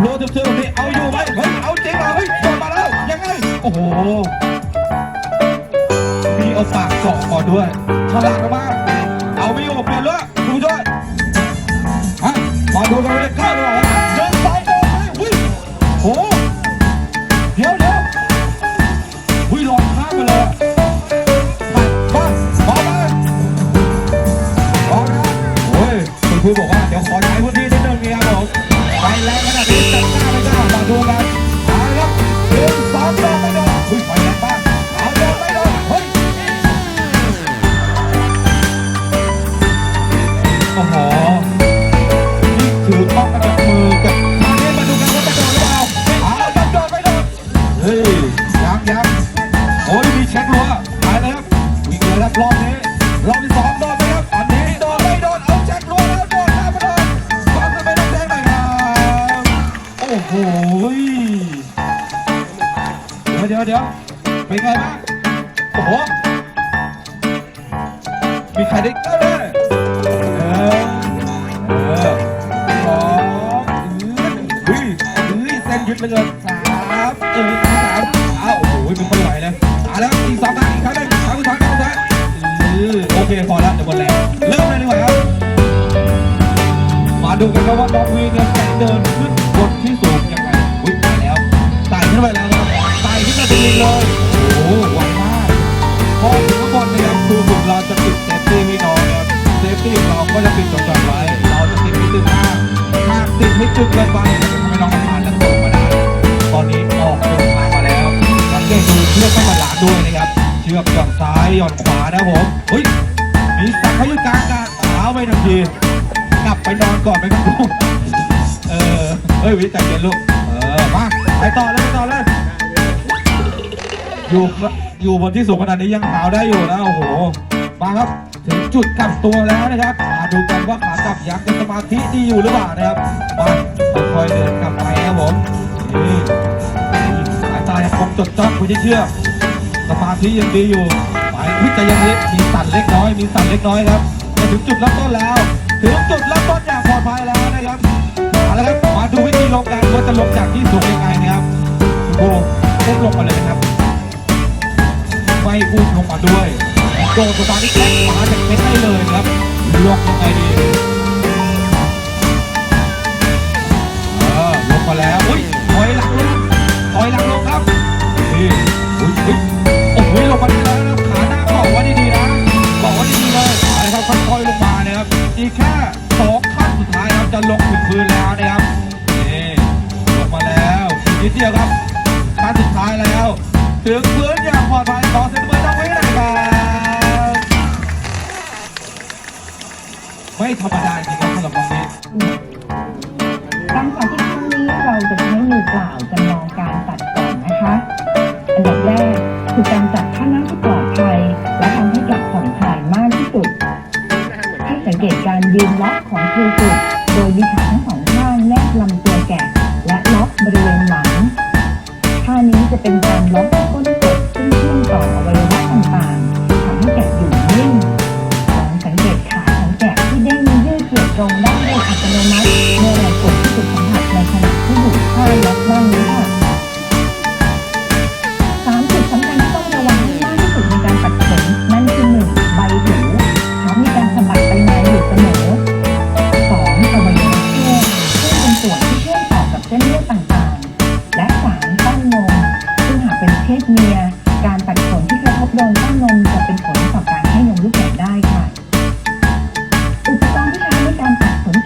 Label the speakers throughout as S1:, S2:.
S1: โลทึบๆแบบนี้เอาอยู่ไหมเฮ้ยเอาจริงเหรอเฮ้ยโดนมาแล้วยังไงโอ้โหมีเอาปากเจาะก่อนด้วยฉลาดมากเอาไม่อยู่เปลี่ยนเลยดูด้วยฮะมาดูกันเลยเข้าเลยเดินสายโดนเลยอุ้ยโอ้เดี๋ยวเดี๋ยวอุ้ยหลอกข้ามไปเลยอะมามามาเลยพร้อมนะโอ้ยคุณครูบอกว่าเดี๋ยวขอใช้พื้น เดี๋ยวเป็นไงบ้างโอ้โหมีใครได้เก้าเลยเออเออสองเฮ้ยเฮ้ยเส้นยึดเหลยสามเออสามอ้าวโอ้โหเป็นคนไหวเลยเอาแล้วอีกสองครั้งอีกครั้งหนึ่งครั้งสุดท้ายครั้งสุดท้ายเออโอเคพอแล้วเดี๋ยวหมดแรงเริ่มเลยดีกว่าครับมาดูกันครับว่าน้องวีเนี่ยจะเดินขึ้นบนที่สูงยังไงวิ่งไปแล้วไต่ขึ้นไปแล้ว ครับไต่ขึ้นจริงเลยโอ้โหไวมากพอถึงข้างบนนะครับครูฝึกเราจะติดเซฟตี้พี่น้องนครับเซฟตี้ของเราก็จะติดจอดๆไว้ เราจะติดไม่ตึงมากหากติดไม่ตึงเกินไปจะทำให้น้องผ่านและตกมาได้ตอนนี้ออกเดินทางมาแล้วสังเกตดูเชือกไม่บาลานซ์ด้วยนะครับเชือกหย่อนซ้ายหย่อนขวานะผมเฮ้ยมีสักเขาอยู่กลางกันเท้าไปทันทีกลับไปนอนก่อนไปครับลูกเออเฮ้ยวิจัยเย็นลูกเออมาไปต่อเลยไปต่อเลย อยู่อยู่บนที่สูงขนาดนี้ยังหาวได้อยู่นะโอ้โหมาครับถึงจุดกลับตัวแล้วนะครับมาดูกันว่าขากลับยังจะสมาธิดีอยู่หรือเปล่านะครับมาค่อยๆเดินกลับไปนะครับผมนี่สายตายังคงจดจ้องไปที่เชือกสมาธิยังดีอยู่ไปพิจารณามีสั่นเล็กน้อย มีสั่นเล็กน้อยครับจะถึงจุดริ่มต้นแล้ว ถึงจุดริ่มต้นอย่างปลอดภัยแล้วนะครับเอาละครับมาดูวิธีลงกันว่าจะลงจากที่สูงยังไงนะครับโอ้พุ่งลงมาเลยนะครับ ไม่พุ่งลงมาด้วยโดนตัวตานี่แค่ขวาจากเพชรได้เลยนะครับลงยังไงดีเออลงมาแล้วอุ้ยถอยหลังลงถอยหลังลงครับนี่อุ้ยอุ้ยโอ้โหลงมาดีแล้วนะขาหน้าเกาะไว้ดีๆนะเกาะไว้ดีๆเลยเอาละครับค่อยๆลงมานะครับอีกแค่สองขั้นสุดท้ายครับจะลงถึงพื้นแล้วนะครับนี่ลงมาแล้วนิดเดียวครับขั้นสุดท้ายแล้ว ถึงพื้นอย่างปลอดภัยขอเซ็นเบอร์ต้องไว้หน่อยครับไม่ธ
S2: รรมดาจริง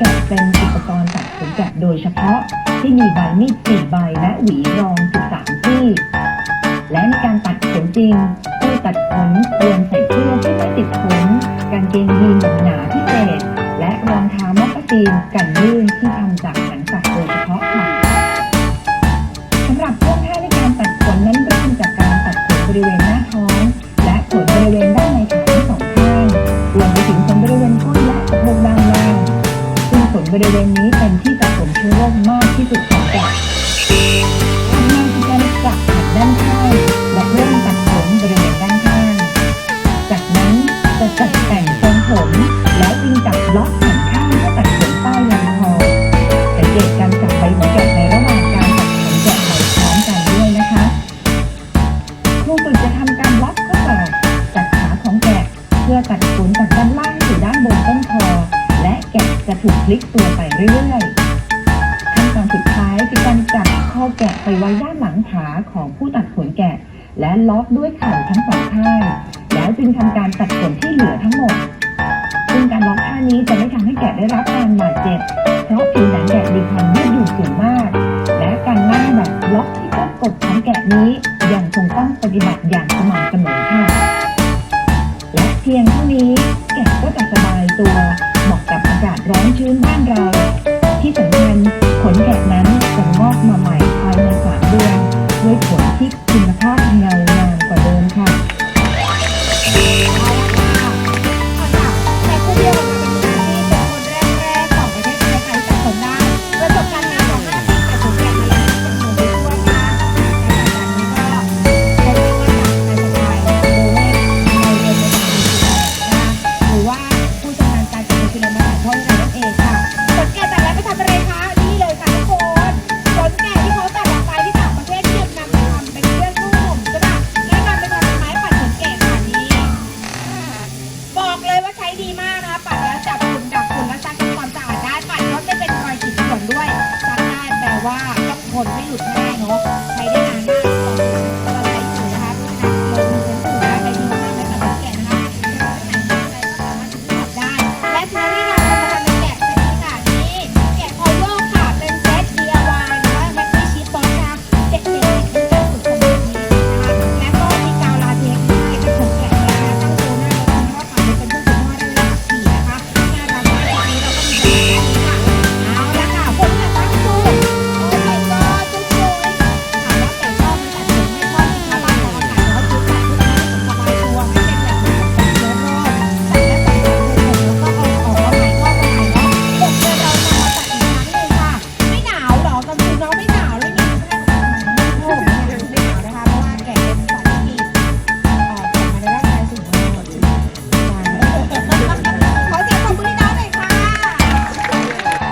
S2: จัดเป็นอุปกรณ์ตัดขนแกะโดยเฉพาะที่มีใบมีดสี่ใบและหวีรอง13ที่ และในการตัดขนจริงผู้ตัดขนควรใส่เสื้อที่ไม่ติดขนกางเกงยีนหนาพิเศษ และรองเท้ามัฟตีนกันลื่นที่ทำจากหนังสัตว์ บริเวณนี้เป็นที่สะสมเชื้อโรคมากที่สุดของแกะทำานคือการกักขัดด้านข้างและเริ่มตัดผมบริเวณด้านข้าง จากนั้นจะจัดแต่งทรงผม แล้วจึงจับล็อกหันข้างเพื่ตัดผมใต้ลำคอสังเกตการจับใบหูแกะในระหว่างการตัดผมแกะไปพร้อมกันด้วยนะคะครูฝึกจะทำการล็อกข้อต่อจากขาของแกะเพื่อตัดขนจากด้านล่าง ถูกพลิกตัวไปเรื่อยๆขั้นตอนสุดท้ายคือการจับคอแกะไปไว้ด้านหลังขาของผู้ตัดขนแกะ และล็อกด้วยเข่าทั้งสองข้างแล้วจึงทำการตัดขนที่เหลือทั้งหมด ซึ่งการล็อกท่านี้จะไม่ทำให้แกะได้รับการบาดเจ็บ เพราะผิวหนังแกะมีความยืดหยุ่นสูงมาก และการล่างแบบล็อกที่ก้นกบของแกะนี้ยังคงต้องปฏิบัติอย่างสม่ำเสมอค่ะและเพียงเท่านี้แกะก็จะสบายตัวเหมาะกับากาศร้อนชื้นบ้านเรา ที่สำคัญขนแกะนั้นจะงอกมา
S3: ないのを